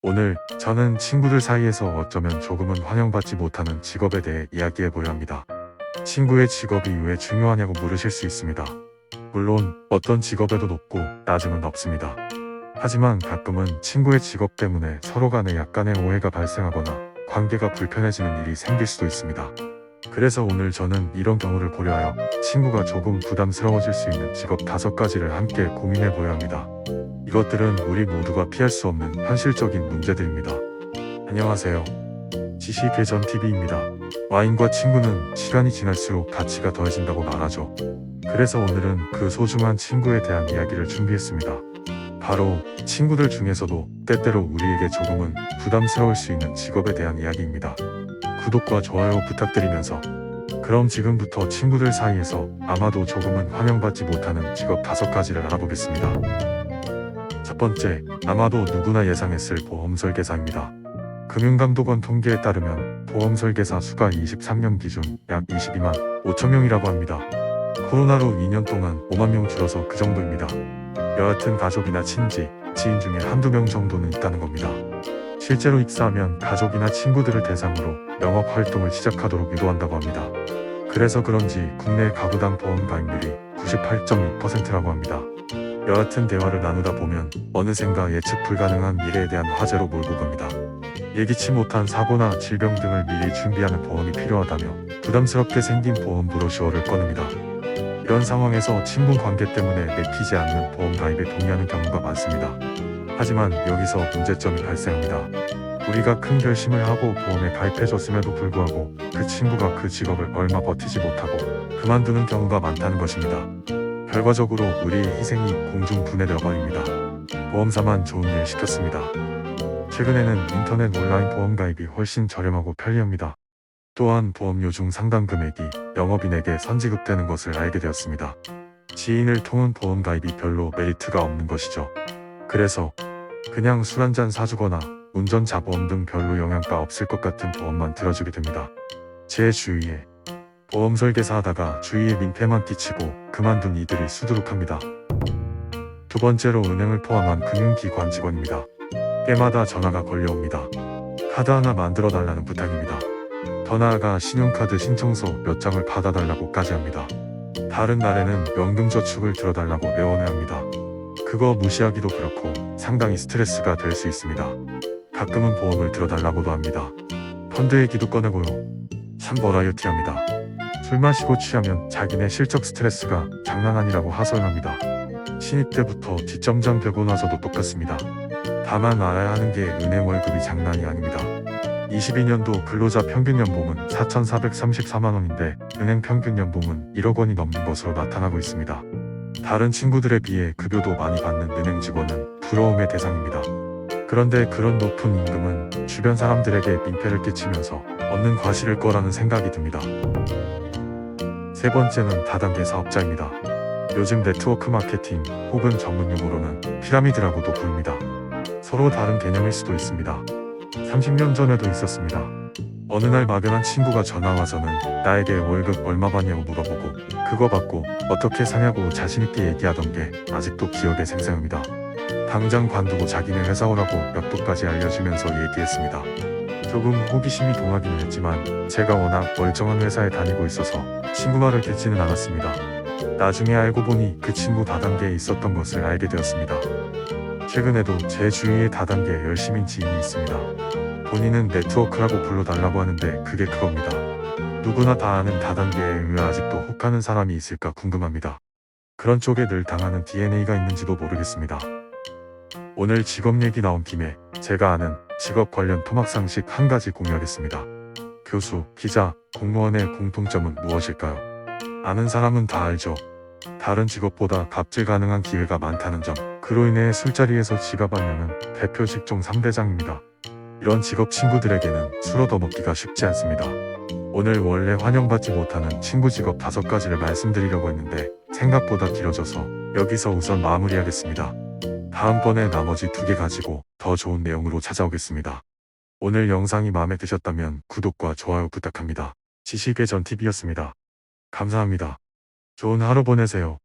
오늘 저는 친구들 사이에서 어쩌면 조금은 환영받지 못하는 직업에 대해 이야기해 보려 합니다. 친구의 직업이 왜 중요하냐고 물으실 수 있습니다. 물론 어떤 직업에도 높고 낮음은 없습니다. 하지만 가끔은 친구의 직업 때문에 서로 간에 약간의 오해가 발생하거나 관계가 불편해지는 일이 생길 수도 있습니다. 그래서 오늘 저는 이런 경우를 고려하여 친구가 조금 부담스러워질 수 있는 직업 다섯 가지를 함께 고민해 보려 합니다. 이것들은 우리 모두가 피할 수 없는 현실적인 문제들입니다. 안녕하세요. 지식개전 TV입니다. 와인과 친구는 시간이 지날수록 가치가 더해진다고 말하죠. 그래서 오늘은 그 소중한 친구에 대한 이야기를 준비했습니다. 바로 친구들 중에서도 때때로 우리에게 조금은 부담스러울 수 있는 직업에 대한 이야기입니다. 구독과 좋아요 부탁드리면서 그럼 지금부터 친구들 사이에서 아마도 조금은 환영받지 못하는 직업 다섯 가지를 알아보겠습니다. 첫 번째, 아마도 누구나 예상했을 보험 설계사입니다. 금융감독원 통계에 따르면 보험 설계사 수가 23년 기준 약 22만 5천 명이라고 합니다. 코로나로 2년 동안 5만 명 줄어서 그 정도입니다. 여하튼 가족이나 친지, 지인 중에 한두 명 정도는 있다는 겁니다. 실제로 입사하면 가족이나 친구들을 대상으로 영업 활동을 시작하도록 유도한다고 합니다. 그래서 그런지 국내 가구당 보험 가입률이 98.2%라고 합니다. 여하튼 대화를 나누다 보면 어느샌가 예측 불가능한 미래에 대한 화제로 몰고 갑니다. 예기치 못한 사고나 질병 등을 미리 준비하는 보험이 필요하다며 부담스럽게 생긴 보험 브로셔를 꺼냅니다. 이런 상황에서 친분 관계 때문에 내키지 않는 보험 가입에 동의하는 경우가 많습니다. 하지만 여기서 문제점이 발생합니다. 우리가 큰 결심을 하고 보험에 가입해줬음에도 불구하고 그 친구가 그 직업을 얼마 버티지 못하고 그만두는 경우가 많다는 것입니다. 결과적으로 우리의 희생이 공중 분해되어 버립니다. 보험사만 좋은 일 시켰습니다. 최근에는 인터넷 온라인 보험 가입이 훨씬 저렴하고 편리합니다. 또한 보험료 중 상당 금액이 영업인에게 선지급되는 것을 알게 되었습니다. 지인을 통한 보험 가입이 별로 메리트가 없는 것이죠. 그래서 그냥 술 한 잔 사주거나 운전자 보험 등 별로 영향가 없을 것 같은 보험만 들어주게 됩니다. 제 주위에 보험 설계사 하다가 주위에 민폐만 끼치고 그만둔 이들이 수두룩합니다. 두 번째로 은행을 포함한 금융기관 직원입니다. 때마다 전화가 걸려옵니다. 카드 하나 만들어 달라는 부탁입니다. 더 나아가 신용카드 신청서 몇 장을 받아달라고까지 합니다. 다른 날에는 연금저축을 들어달라고 애원해 합니다. 그거 무시하기도 그렇고 상당히 스트레스가 될 수 있습니다. 가끔은 보험을 들어달라고도 합니다. 펀드 얘기도 꺼내고요. 참 버라이어티합니다. 술 마시고 취하면 자기네 실적 스트레스가 장난 아니라고 하소연합니다. 신입 때부터 뒷점장 되고 나서도 똑같습니다. 다만 알아야 하는 게 은행 월급이 장난이 아닙니다. 22년도 근로자 평균 연봉은 4,434만 원인데 은행 평균 연봉은 1억 원이 넘는 것으로 나타나고 있습니다. 다른 친구들에 비해 급여도 많이 받는 은행 직원은 부러움의 대상입니다. 그런데 그런 높은 임금은 주변 사람들에게 민폐를 끼치면서 얻는 과실일 거라는 생각이 듭니다. 세 번째는 다단계 사업자입니다. 요즘 네트워크 마케팅 혹은 전문 용어로는 피라미드라고도 부릅니다. 서로 다른 개념일 수도 있습니다. 30년 전에도 있었습니다. 어느 날 막연한 친구가 전화 와서는 나에게 월급 얼마 받냐고 물어보고 그거 받고 어떻게 사냐고 자신있게 얘기하던 게 아직도 기억에 생생합니다. 당장 관두고 자기네 회사 오라고 역도까지 알려주면서 얘기했습니다. 조금 호기심이 동하기는 했지만 제가 워낙 멀쩡한 회사에 다니고 있어서 친구 말을 듣지는 않았습니다. 나중에 알고 보니 그 친구 다단계에 있었던 것을 알게 되었습니다. 최근에도 제 주위에 다단계 열심인 지인이 있습니다. 본인은 네트워크라고 불러달라고 하는데 그게 그겁니다. 누구나 다 아는 다단계에 왜 아직도 혹하는 사람이 있을까 궁금합니다. 그런 쪽에 늘 당하는 DNA가 있는지도 모르겠습니다. 오늘 직업 얘기 나온 김에 제가 아는 직업 관련 토막상식 한 가지 공유하겠습니다. 교수, 기자, 공무원의 공통점은 무엇일까요? 아는 사람은 다 알죠. 다른 직업보다 갑질 가능한 기회가 많다는 점, 그로 인해 술자리에서 지갑하냐는 대표 직종 3대장입니다. 이런 직업 친구들에게는 술 얻어먹기가 쉽지 않습니다. 오늘 원래 환영받지 못하는 친구 직업 다섯 가지를 말씀드리려고 했는데 생각보다 길어져서 여기서 우선 마무리하겠습니다. 다음번에 나머지 두 개 가지고 더 좋은 내용으로 찾아오겠습니다. 오늘 영상이 마음에 드셨다면 구독과 좋아요 부탁합니다. 지식의 전 TV였습니다. 감사합니다. 좋은 하루 보내세요.